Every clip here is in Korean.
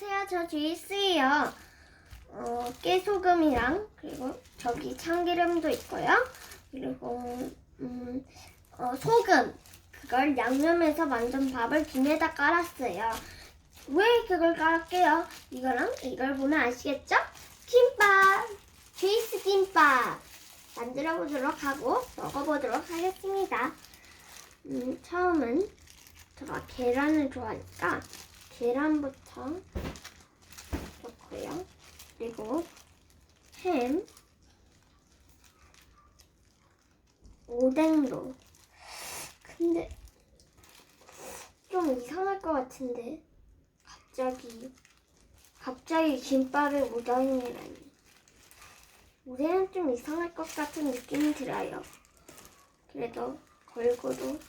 안녕하세요. 저 주이스예요. 어, 깨소금이랑 그리고 저기 참기름도 있고요. 그리고 음, 어, 소금 그걸 양념해서 만든 밥을 김에다 깔았어요. 왜 그걸 깔았게요? 이거랑 이걸 보면 아시겠죠? 김밥! 주이스 김밥! 만들어 보도록 하고 먹어보도록 하겠습니다. 음, 처음은 제가 계란을 좋아하니까 계란부터 넣고요. 그리고 햄, 오뎅도. 근데 좀 이상할 것 같은데 갑자기 갑자기 김밥에 오뎅이라니. 오뎅은 좀 이상할 것 같은 느낌이 들어요. 그래도 걸고도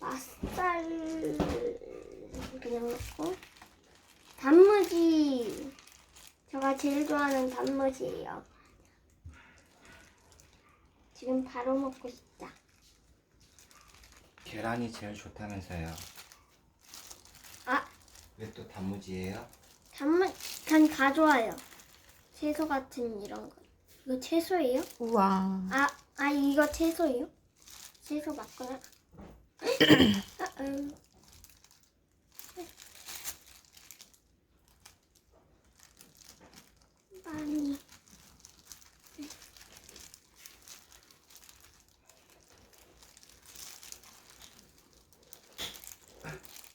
맛살 그냥 넣고 단무지 제일 좋아하는 단무지예요. 지금 바로 먹고 싶다. 계란이 제일 좋다면서요. 아 왜 또 단무지예요? 단무 전다 좋아요. 채소 같은 이런 거. 이거 채소예요? 우와. 아, 아 이거 채소예요? 채소 맞구나. 아, 음. 많이.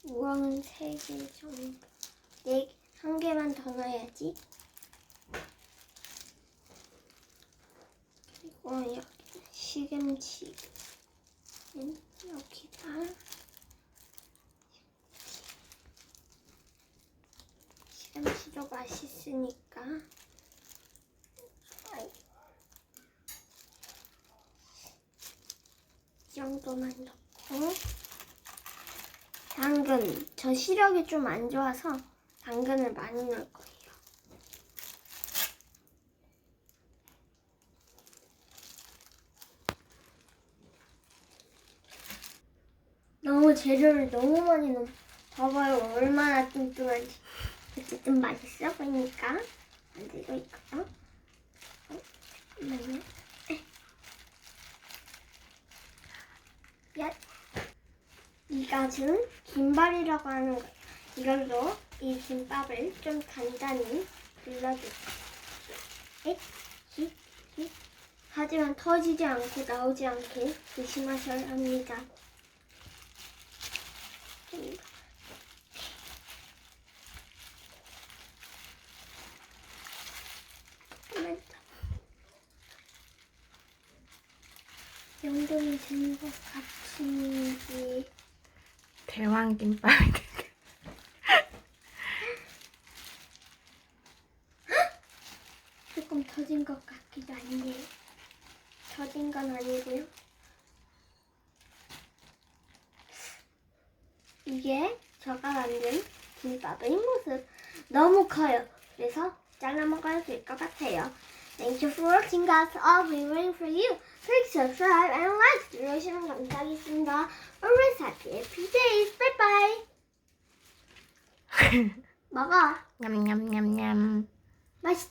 우엉은 세개 정도. 네, 한 개만 더 넣어야지. 그리고 여기 시금치 음, 여기다 시금치도 맛있으니까 아이, 이 정도만 넣고 당근 저 시력이 좀 안 좋아서 당근을 많이 넣을 거예요. 너무 재료를 너무 많이 넣어. 봐봐요 얼마나 뚱뚱한지. 어쨌든 맛있어 보이니까 만들고 있고요. 어, 잠깐만요. 야, 이것은 김발이라고 하는 거예요. 이걸로 이 김밥을 좀 간단히? 히? 하지만 터지지 않고 나오지 않게 조심하셔야 합니다. 잠깐만. 연동이 되는 것 같은지. 대왕 김밥이 되게. 조금 터진 것 같기도 한데 터진 건 아니고요. 이게 제가 만든 김밥의 모습 너무 커요. 그래서 잘라 먹어야 될 것 같아요. Thank you for watching guys. I'll be waiting for you. Click subscribe and like. 들어주시면 감사하겠습니다. Always happy, happy days. Bye bye. 먹어. 냠냠냠냠. 맛있.